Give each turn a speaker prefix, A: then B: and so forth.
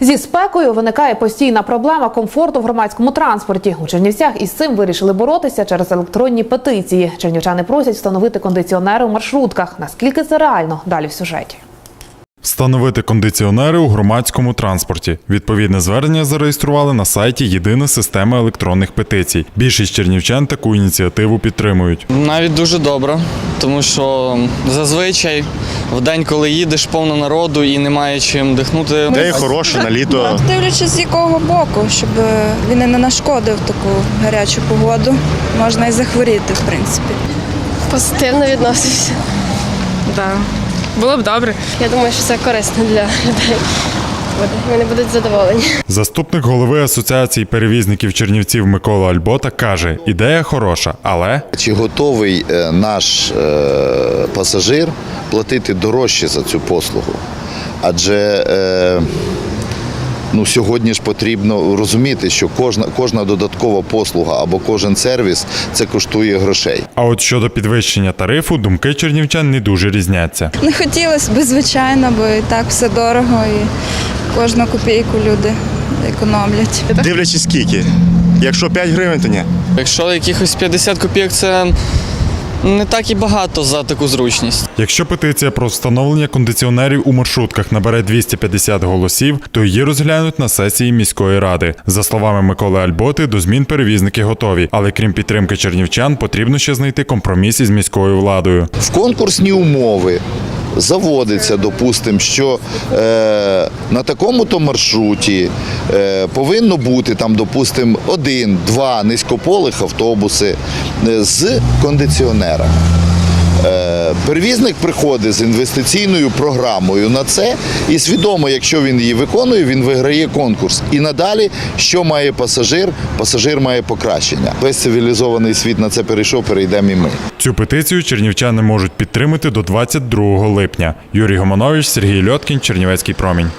A: Зі спекою виникає постійна проблема комфорту в громадському транспорті. У Чернівцях із цим вирішили боротися через електронні петиції. Чернівчани просять встановити кондиціонери у маршрутках. Наскільки це реально? Далі в сюжеті.
B: Встановити кондиціонери у громадському транспорті. Відповідне звернення зареєстрували на сайті Єдина система електронних петицій. Більшість чернівчан таку ініціативу підтримують.
C: Навіть дуже добре, тому що зазвичай в день, коли їдеш, повно народу і немає чим дихнути.
D: Ідея хороша на літо.
E: Дивлячись з якого боку, щоб він не нашкодив таку гарячу погоду, можна і захворіти, в принципі.
F: позитивно відносився.
G: Да. Було б добре.
F: Я думаю, що це корисно для людей. Буде. Вони будуть задоволені.
B: Заступник голови Асоціації перевізників Чернівців Микола Альбота каже: ідея хороша, але
H: Чи готовий е, наш е, пасажир платити дорожче за цю послугу? Адже е, ну, сьогодні ж потрібно розуміти, що кожна, кожна додаткова послуга або кожен сервіс це коштує грошей.
B: а от щодо підвищення тарифу, думки чернівчан не дуже різняться.
E: Не хотілося б, звичайно, бо і так все дорого і кожну копійку люди економлять.
D: Дивлячись скільки. Якщо 5 гривень, то ні.
C: Якщо якихось 50 копійок, це не так і багато за таку зручність.
B: Якщо петиція про встановлення кондиціонерів у маршрутках набере 250 голосів, то її розглянуть на сесії міської ради. За словами Миколи Альботи, до змін перевізники готові, але крім підтримки чернівчан, потрібно ще знайти компроміс із міською владою.
H: В конкурсні умови заводиться, допустимо, що е, на такому-то маршруті е, повинно бути там, допустимо, один-два низькополих автобуси е, з кондиціонерами. Перевізник приходить з інвестиційною програмою на це і свідомо, якщо він її виконує, він виграє конкурс. І надалі, що має пасажир? Пасажир має покращення. Весь цивілізований світ на це перейшов, перейдемо і ми.
B: Цю петицію чернівчани можуть підтримати до 22 липня. Юрій Гомонович, Сергій Льоткін, Чернівецький промінь.